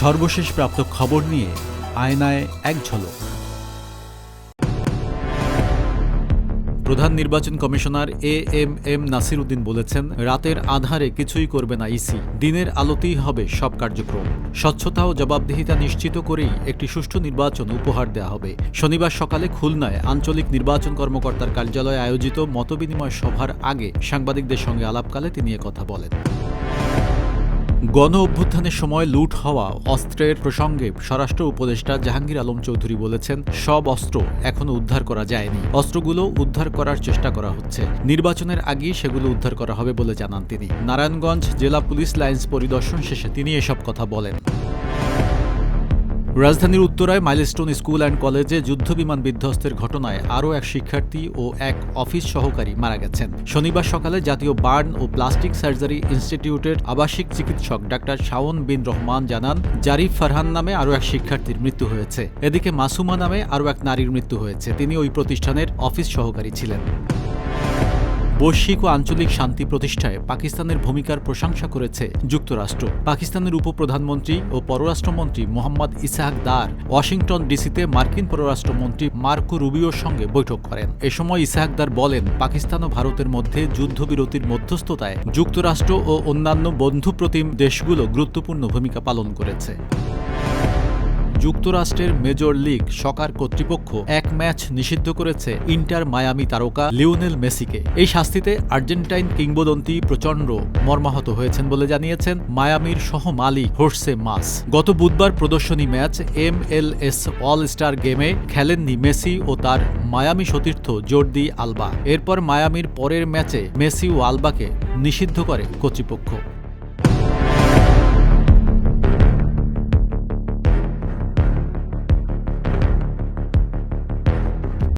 সর্বশেষ প্রাপ্ত খবর নিয়ে আয়নায় এক ঝলক। প্রধান নির্বাচন commissioner A M M Nasir Uddin বলেছেন, রাতের আধারে কিছুই করবে না ইসি, দিনের আলোতেই হবে সব কার্যক্রম। স্বচ্ছতা ও জবাবদিহিতা নিশ্চিত করেই একটি সুষ্ঠু নির্বাচন উপহার দেওয়া হবে। শনিবার সকালে খুলনায় আঞ্চলিক নির্বাচন কর্মকর্তার কার্যালয়ে আয়োজিত মতবিনিময় সভার আগে সাংবাদিকদের সঙ্গে আলাপকালে তিনি কথা বলেন। গণ অভ্যুত্থানের সময় লুট হওয়া অস্ত্রের প্রসঙ্গে স্বরাষ্ট্র উপদেষ্টা জাহাঙ্গীর আলম চৌধুরী বলেছেন, সব অস্ত্র এখনও উদ্ধার করা যায়নি। অস্ত্রগুলো উদ্ধার করার চেষ্টা করা হচ্ছে। নির্বাচনের আগেই সেগুলো উদ্ধার করা হবে বলে জানান তিনি। নারায়ণগঞ্জ জেলা পুলিশ লাইন্স পরিদর্শন শেষে তিনি এসব কথা বলেন। রাজধানীর উত্তরায় মাইলস্টোন স্কুল অ্যান্ড কলেজে যুদ্ধবিমান বিধ্বস্তের ঘটনায় আরও এক শিক্ষার্থী ও এক অফিস সহকারী মারা গেছেন। শনিবার সকালে জাতীয় বার্ন ও প্লাস্টিক সার্জারি ইনস্টিটিউটের আবাসিক চিকিৎসক ডাক্তার শাওন বিন রহমান জানান, জারিফ ফারহান নামে আরও এক শিক্ষার্থীর মৃত্যু হয়েছে। এদিকে মাসুমা নামে আরও এক নারীর মৃত্যু হয়েছে। তিনি ওই প্রতিষ্ঠানের অফিস সহকারী ছিলেন। বৈশ্বিক ও আঞ্চলিক শান্তি প্রতিষ্ঠায় পাকিস্তানের ভূমিকার প্রশংসা করেছে যুক্তরাষ্ট্র। পাকিস্তানের উপপ্রধানমন্ত্রী ও পররাষ্ট্রমন্ত্রী মোহাম্মদ ইসাহাক দার ওয়াশিংটন ডিসিতে মার্কিন পররাষ্ট্রমন্ত্রী মার্কো রুবিওর সঙ্গে বৈঠক করেন। এ সময় ইসাহাক দার বলেন, পাকিস্তান ও ভারতের মধ্যে যুদ্ধবিরতির মধ্যস্থতায় যুক্তরাষ্ট্র ও অন্যান্য বন্ধুপ্রতিম দেশগুলো গুরুত্বপূর্ণ ভূমিকা পালন করেছে। যুক্তরাষ্ট্রের মেজর লিগ সকার কর্তৃপক্ষ এক ম্যাচ নিষিদ্ধ করেছে ইন্টার মায়ামি তারকা লিওনেল মেসিকে। এই শাস্তিতে আর্জেন্টাইন কিংবদন্তি প্রচণ্ড মর্মাহত হয়েছেন বলে জানিয়েছেন মায়ামির সহ মালিক হোর্সে মাস। গত বুধবার প্রদর্শনী match M L S all star গেমে খেলেননি মেসি ও তার মায়ামি সতীর্থ জর্দি আলবা। এরপর মায়ামির পরের ম্যাচে মেসি ও আলবাকে নিষিদ্ধ করে কর্তৃপক্ষ।